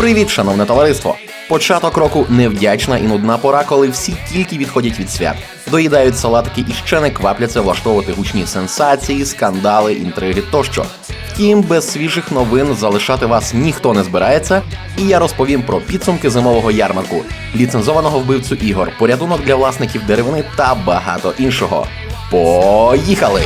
Привіт, шановне товариство! Початок року невдячна і нудна пора, коли всі тільки відходять від свят, доїдають салатики і ще не квапляться влаштовувати гучні сенсації, скандали, інтриги тощо. Втім, без свіжих новин залишати вас ніхто не збирається, і я розповім про підсумки зимового ярмарку, ліцензованого вбивцю ігор, порятунок для власників деревини та багато іншого. Поїхали!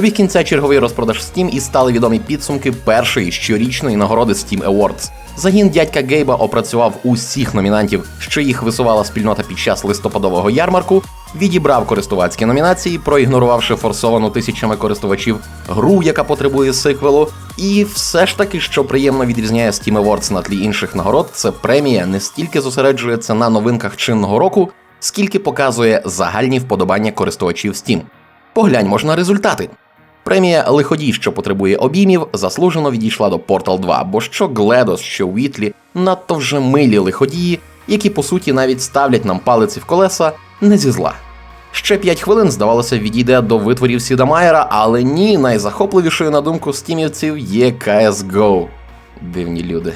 Добіг кінця черговий розпродаж Steam і стали відомі підсумки першої щорічної нагороди Steam Awards. Загін дядька Гейба опрацював усіх номінантів, що їх висувала спільнота під час листопадового ярмарку, відібрав користувацькі номінації, проігнорувавши форсовану тисячами користувачів гру, яка потребує сиквелу. І все ж таки, що приємно відрізняє Steam Awards на тлі інших нагород, це премія не стільки зосереджується на новинках чинного року, скільки показує загальні вподобання користувачів Steam. Погляньмо ж на результати. Премія Лиходій, що потребує обіймів, заслужено відійшла до Portal 2, бо що Гледос, що Вітлі надто вже милі лиходії, які по суті навіть ставлять нам палиці в колеса не зі зла. Ще 5 хвилин, здавалося, відійде до витворів Сіда Майера, але ні, найзахопливішою на думку стімівців є CSGO. Дивні люди.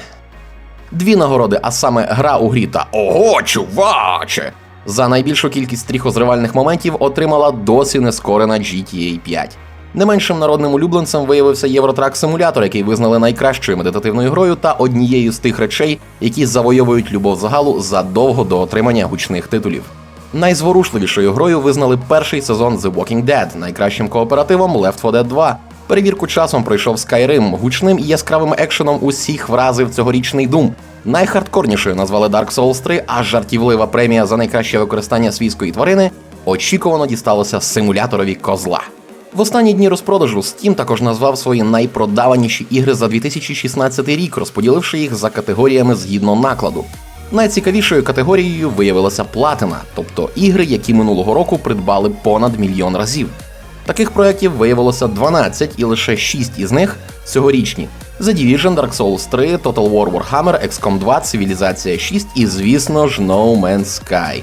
Дві нагороди, а саме гра у грі та Ого, чуваче! За найбільшу кількість стріхозривальних моментів отримала досі нескорена GTA 5. Не меншим народним улюбленцем виявився Євротрак Симулятор, який визнали найкращою медитативною грою та однією з тих речей, які завойовують любов загалу задовго до отримання гучних титулів. Найзворушливішою грою визнали перший сезон The Walking Dead, найкращим кооперативом Left 4 Dead 2. Перевірку часом пройшов Skyrim, гучним і яскравим екшеном усіх вразив цьогорічний Doom. Найхардкорнішою назвали Dark Souls 3, а жартівлива премія за найкраще використання свійської тварини очікувано дісталося симуляторові козла. В останні дні розпродажу Steam також назвав свої найпродаваніші ігри за 2016 рік, розподіливши їх за категоріями згідно накладу. Найцікавішою категорією виявилася платина, тобто ігри, які минулого року придбали понад мільйон разів. Таких проєктів виявилося 12, і лише 6 із них цьогорічні: The Division, Dark Souls 3, Total War Warhammer, XCOM 2, Цивілізація 6 і, звісно ж, No Man's Sky.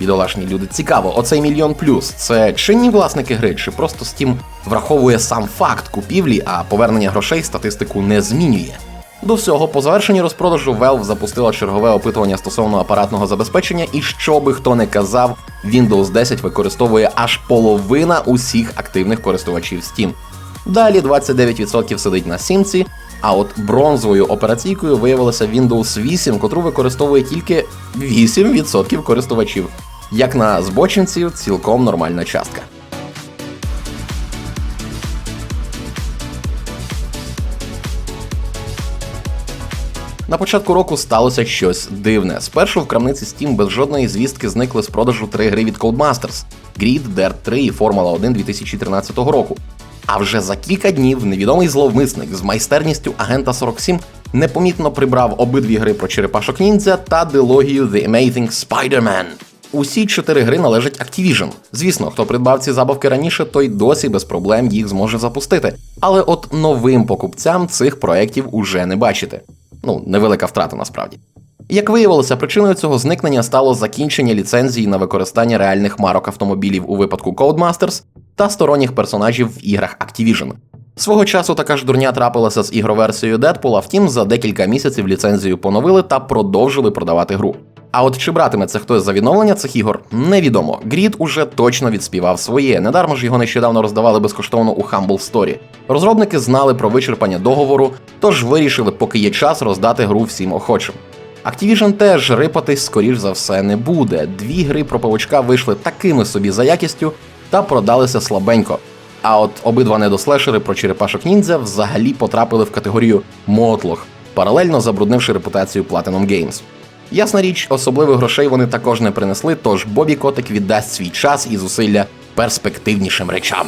Бідолашні люди, цікаво, оцей мільйон плюс це чинні власники гри, чи просто Steam враховує сам факт купівлі, а повернення грошей статистику не змінює. До всього, по завершенні розпродажу Valve запустила чергове опитування стосовно апаратного забезпечення, і що би хто не казав, Windows 10 використовує аж половина усіх активних користувачів Steam. Далі 29% сидить на сімці, а от бронзовою операційкою виявилася Windows 8, котру використовує тільки 8% користувачів. Як на збочинців, цілком нормальна частка. На початку року сталося щось дивне. Спершу в крамниці Steam без жодної звістки зникли з продажу три гри від Codemasters – Grid, Dirt 3 і Formula 1 2013 року. А вже за кілька днів невідомий зловмисник з майстерністю агента 47 непомітно прибрав обидві гри про черепашок ніндзя та дилогію The Amazing Spider-Man. Усі чотири гри належать Activision. Звісно, хто придбав ці забавки раніше, той досі без проблем їх зможе запустити. Але от новим покупцям цих проєктів уже не бачити. Ну, невелика втрата насправді. Як виявилося, причиною цього зникнення стало закінчення ліцензії на використання реальних марок автомобілів у випадку Codemasters та сторонніх персонажів в іграх Activision. Свого часу така ж дурня трапилася з ігроверсією Deadpool, втім за декілька місяців ліцензію поновили та продовжили продавати гру. А от чи братиме це хтось за відновлення цих ігор, невідомо. Грід уже точно відспівав своє. Недармо ж його нещодавно роздавали безкоштовно у Humble Story. Розробники знали про вичерпання договору, тож вирішили, поки є час роздати гру всім охочим. Activision теж рипатись, скоріш за все, не буде. Дві гри про павучка вийшли такими собі за якістю та продалися слабенько. А от обидва недослешери про черепашок ніндзя взагалі потрапили в категорію мотлох, паралельно забруднивши репутацію Platinum Games. Ясна річ, особливих грошей вони також не принесли, тож Бобі Котик віддасть свій час і зусилля перспективнішим речам.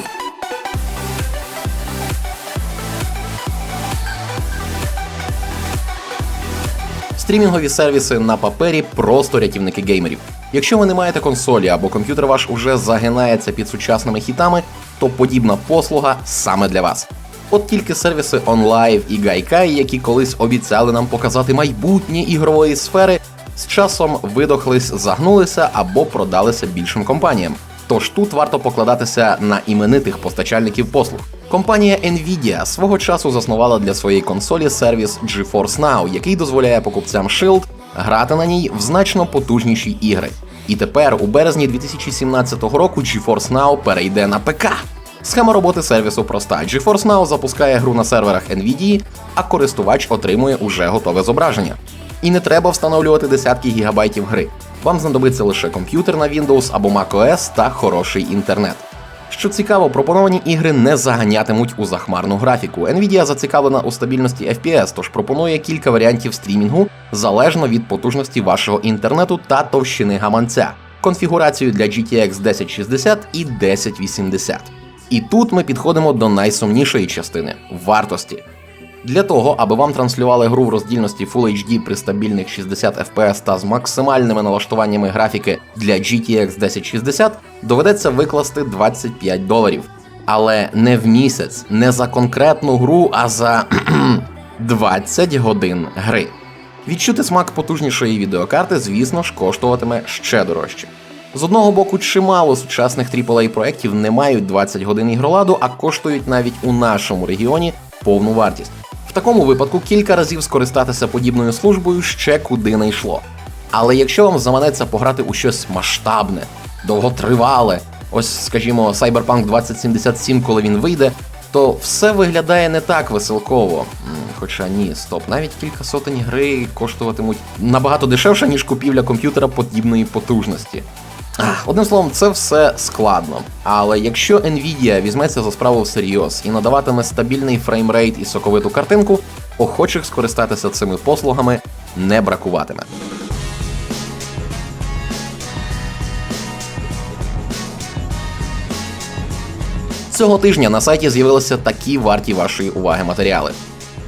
Стрімінгові сервіси на папері просто рятівники геймерів. Якщо ви не маєте консолі або комп'ютер ваш уже загинається під сучасними хітами, то подібна послуга саме для вас. От тільки сервіси OnLive і Gaikai, які колись обіцяли нам показати майбутнє ігрової сфери, з часом видохлись, загнулися або продалися більшим компаніям. Тож тут варто покладатися на іменитих постачальників послуг. Компанія Nvidia свого часу заснувала для своєї консолі сервіс GeForce Now, який дозволяє покупцям Shield грати на ній в значно потужніші ігри. І тепер, у березні 2017 року, GeForce Now перейде на ПК. Схема роботи сервісу проста. GeForce Now запускає гру на серверах NVIDIA, а користувач отримує уже готове зображення. І не треба встановлювати десятки гігабайтів гри. Вам знадобиться лише комп'ютер на Windows або macOS та хороший інтернет. Що цікаво, пропоновані ігри не заганятимуть у захмарну графіку. Nvidia зацікавлена у стабільності FPS, тож пропонує кілька варіантів стрімінгу залежно від потужності вашого інтернету та товщини гаманця, конфігурацію для GTX 1060 і 1080. І тут ми підходимо до найсумнішої частини вартості. Для того, аби вам транслювали гру в роздільності Full HD при стабільних 60 FPS та з максимальними налаштуваннями графіки для GTX 1060, доведеться викласти 25 доларів. Але не в місяць, не за конкретну гру, а за 20 годин гри. Відчути смак потужнішої відеокарти, звісно ж, коштуватиме ще дорожче. З одного боку, чимало сучасних aaa проєктів не мають 20 годин ігроладу, а коштують навіть у нашому регіоні повну вартість. В такому випадку кілька разів скористатися подібною службою ще куди не йшло. Але якщо вам заманеться пограти у щось масштабне, довготривале, ось, скажімо, Cyberpunk 2077, коли він вийде, то все виглядає не так веселково. Хоча ні, стоп, навіть кілька сотень гри коштуватимуть набагато дешевше, ніж купівля комп'ютера подібної потужності. Одним словом, це все складно. Але якщо Nvidia візьметься за справу всерйоз і надаватиме стабільний фреймрейт і соковиту картинку, охочих скористатися цими послугами не бракуватиме. Цього тижня на сайті з'явилися такі варті вашої уваги матеріали: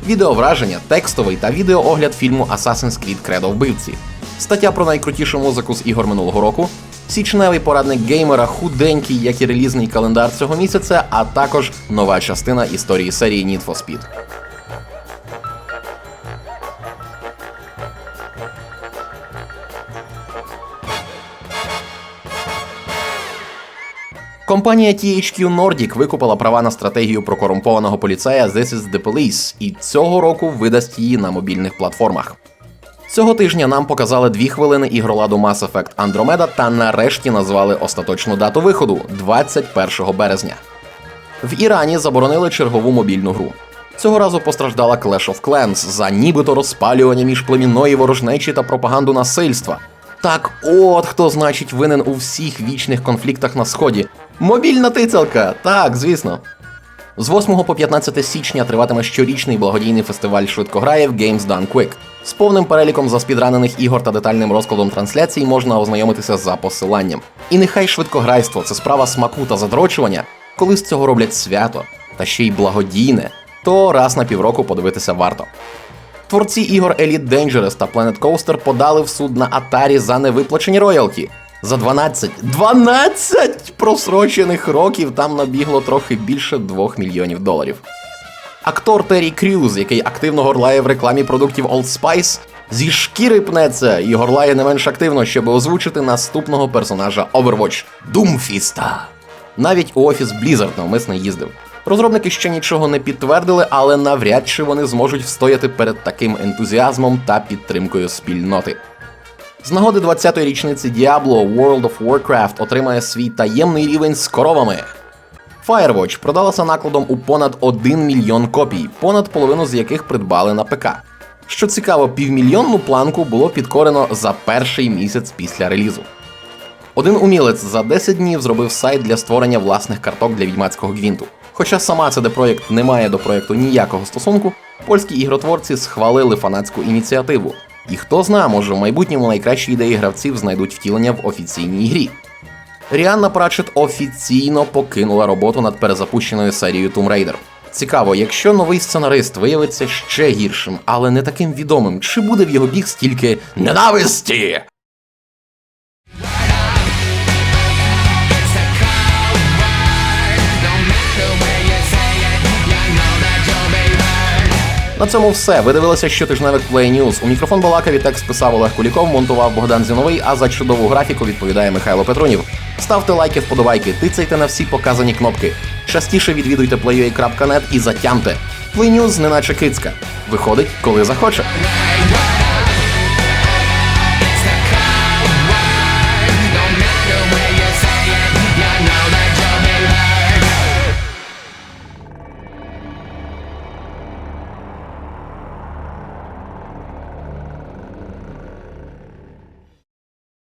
відеовраження, текстовий та відеоогляд фільму Assassin's Creed Credo вбивці, стаття про найкрутішу музику з ігор минулого року, січневий порадник геймера, худенький, як і релізний календар цього місяця, а також нова частина історії серії Need for Speed. Компанія THQ Nordic викупила права на стратегію про корумпованого поліцея This is the Police і цього року видасть її на мобільних платформах. Цього тижня нам показали дві хвилини ігроладу Mass Effect Andromeda та нарешті назвали остаточну дату виходу 21 березня. В Ірані заборонили чергову мобільну гру. Цього разу постраждала Clash of Clans за нібито розпалювання міжплемінної ворожнечі та пропаганду насильства. Так, от хто значить винен у всіх вічних конфліктах на сході. Мобільна тицялка, так, звісно. З 8 по 15 січня триватиме щорічний благодійний фестиваль швидкограїв Games Done Quick. З повним переліком заспідранених ігор та детальним розкладом трансляцій можна ознайомитися за посиланням. І нехай швидкограйство це справа смаку та задрочування, коли з цього роблять свято, та ще й благодійне, то раз на півроку подивитися варто. Творці ігор Elite Dangerous та Planet Coaster подали в суд на Atari за невиплачені роялті. За 12 12 просрочених років там набігло трохи більше 2 мільйонів доларів. Актор Террі Крюз, який активно горлає в рекламі продуктів Old Spice, зі шкіри пнеться і горлає не менш активно, щоб озвучити наступного персонажа Overwatch Думфіста. Навіть у офіс Blizzard навмисно їздив. Розробники ще нічого не підтвердили, але навряд чи вони зможуть встояти перед таким ентузіазмом та підтримкою спільноти. З нагоди 20-ї річниці Diablo World of Warcraft отримає свій таємний рівень з коровами. Firewatch продалася накладом у понад 1 мільйон копій, понад половину з яких придбали на ПК. Що цікаво, півмільйонну планку було підкорено за перший місяць після релізу. Один умілець за 10 днів зробив сайт для створення власних карток для відьмацького гвінту. Хоча сама CD Projekt не має до проєкту ніякого стосунку, польські ігротворці схвалили фанатську ініціативу. І хто знає, може в майбутньому найкращі ідеї гравців знайдуть втілення в офіційній грі. Ріанна Пратчет офіційно покинула роботу над перезапущеною серією Tomb Raider. Цікаво, якщо новий сценарист виявиться ще гіршим, але не таким відомим, чи буде в його бік стільки ненависті? На цьому все. Ви дивилися щотижневик Play News. У мікрофон балакав текст писав Олег Куліков, монтував Богдан Зіновий, а за чудову графіку відповідає Михайло Петрунів. Ставте лайки, вподобайки, тицяйте на всі показані кнопки. Частіше відвідуйте playua.net і затямте. Play News неначе кицька. Виходить, коли захоче.